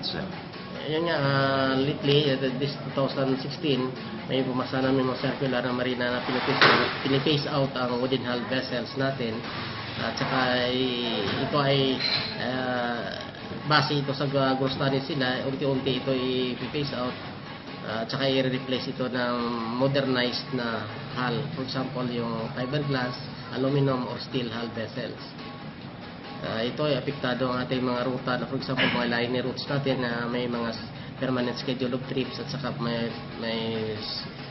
benefits, sir? Yun nga, ah, lately, uh, this 2016, may pumasa namin mga circular na marina na pinipace, out ang wooden hull vessels natin. At saka ito ay ah, base ito sa gross tonnage sila, unti-unti ito i-pace out. At saka i-replace ito ng modernized na hull. For example, yung fiberglass, aluminum or steel hull vessels. Ah, ito ay apektado ang ating mga ruta na for example mga liner routes natin na may mga permanent schedule of trips at saka may, may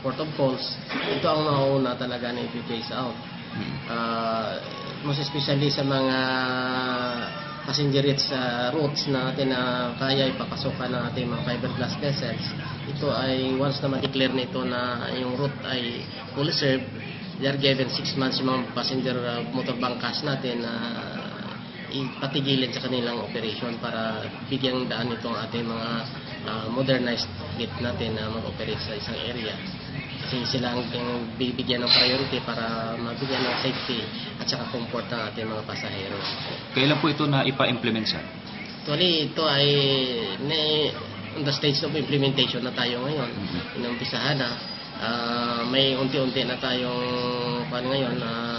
port of calls. Ito ang mauna talaga na i-phase out. Mm. Ah, most especially sa mga passenger rates sa routes na natin na kaya ipapasukan ng ating mga fiberglass vessels. Ito ay once na ma-declare nito na yung route ay fully served, they are given 6 months yung mga passenger uh, motor bunkers natin na ipatigilin sa kanilang operation para bigyang daan itong ating mga ah, modernized fleet natin na mag-operate sa isang area. Kasi sila ang bibigyan ng priority para mabigyan ng safety at saka comfort ng ating mga pasahero. Kailan po ito na ipa-implement, sir? Actually, ito ay na, on the stage of implementation na tayo ngayon. Mhm. Inumpisahan na. Ah, may unti-unti na tayong pan ngayon na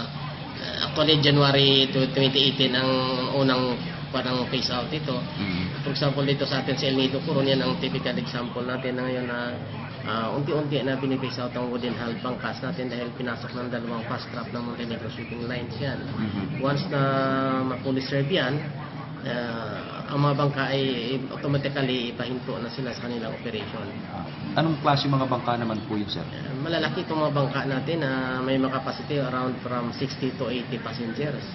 actually January to 2018 ang unang parang phase out ito. Mm. For example, dito sa atin sa El Nido Coron, yan ang typical example natin na ngayon na ah, unti-unti na binipace out ang wooden hull bangkas natin dahil pinasok ng dalawang fast trap ng Montenegro shipping lines yan. Mhm. Once na ma-fully serve yan, ah, ang mga bangka ay automatically ipahinto na sila sa kanilang operation. Anong klase mga bangka naman po yun, sir? Ah, malalaki itong mga bangka natin na may mga capacity around from 60 to 80 passengers.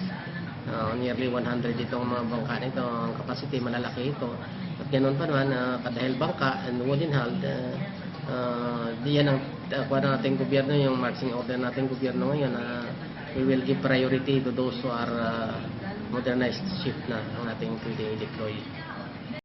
Ah, nearly 100 itong mga bangka nito. Ang capacity malalaki ito. At ganun pa naman, uh, dahil bangka and wooden hull, uh, uh, di yan ang uh, kuha ng ating gobyerno, yung marching order nating gobyerno ngayon na we will give priority to those who are uh, modernized ship na ang ating pwede i-deploy.